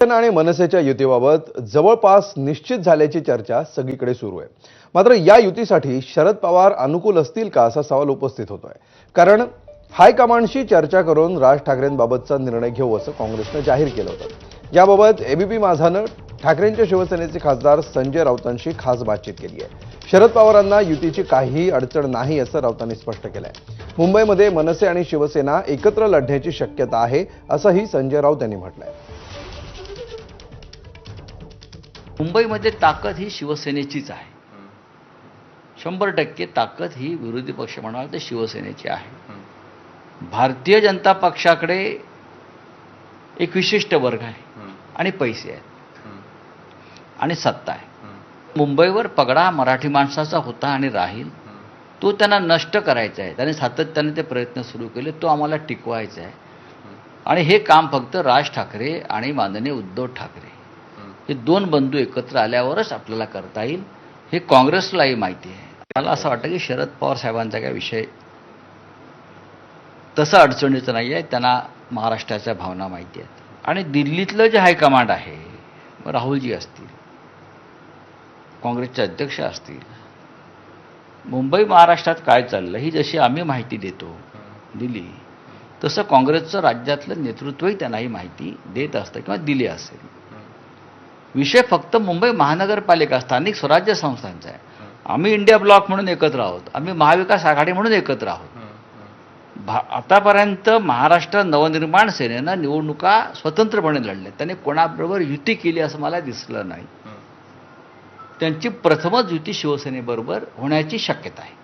शिवसेना आणि मनसेच्या युतीबाबत जवळपास निश्चित झाल्याची चर्चा सगळीकडे सुरू आहे. मात्र या युतीसाठी शरद पवार अनुकूल असतील का असा सवाल उपस्थित होतोय. कारण हायकमांडशी चर्चा करून राज ठाकरेंबाबतचा निर्णय घेऊ असं काँग्रेसनं जाहीर केलं होतं. याबाबत एबीपी माझानं ठाकरेंच्या शिवसेनेचे खासदार संजय राऊतांशी खास बातचीत केली आहे. शरद पवारांना युतीची काहीही अडचण नाही असं राऊतांनी स्पष्ट केलं आहे मुंबईमध्ये मनसे आणि शिवसेना एकत्र लढण्याची शक्यता आहे असंही संजय राऊत यांनी म्हटलंय. मुंबईमध्ये ताकद ही शिवसेनेचीच आहे. शंभर टक्के ताकद ही विरोधी पक्ष म्हणाल तर शिवसेनेची आहे. भारतीय जनता पक्षाकडे एक विशिष्ट वर्ग आहे आणि पैसे आहेत. आणि सत्ता आहे. मुंबईवर पगडा मराठी माणसाचा होता आणि राहील तो त्यांना नष्ट करायचा आहे. त्याने सातत्याने ते प्रयत्न सुरू केले तो आम्हाला टिकवायचा आहे. आणि हे काम फक्त राज ठाकरे आणि माननीय उद्धव ठाकरे हे दोन बंधू एकत्र आल्यावरच आपल्याला करता येईल. हे काँग्रेसलाही माहिती आहे. मला असं वाटतं की शरद पवार साहेबांचा काय विषय तसं अडचणीचं नाही आहे. त्यांना महाराष्ट्राच्या भावना माहिती आहेत. आणि दिल्लीतलं जे हायकमांड आहे मग राहुलजी असतील काँग्रेसचे अध्यक्ष असतील मुंबई महाराष्ट्रात काय चाललं ही जशी आम्ही माहिती देतो दिली तसं काँग्रेसचं राज्यातलं नेतृत्वही त्यांनाही माहिती देत असतं किंवा दिली असेल. विषय फक्त मुंबई महानगरपालिका स्थानिक स्वराज्य संस्थांचा आहे. आम्ही इंडिया ब्लॉक म्हणून एकत्र आहोत. आम्ही महाविकास आघाडी म्हणून एकत्र आहोत. भा आतापर्यंत महाराष्ट्र नवनिर्माण सेनेनं निवडणुका स्वतंत्रपणे लढल्या. त्याने कोणाबरोबर युती केली असं मला दिसलं नाही. त्यांची प्रथमच युती शिवसेनेबरोबर होण्याची शक्यता आहे.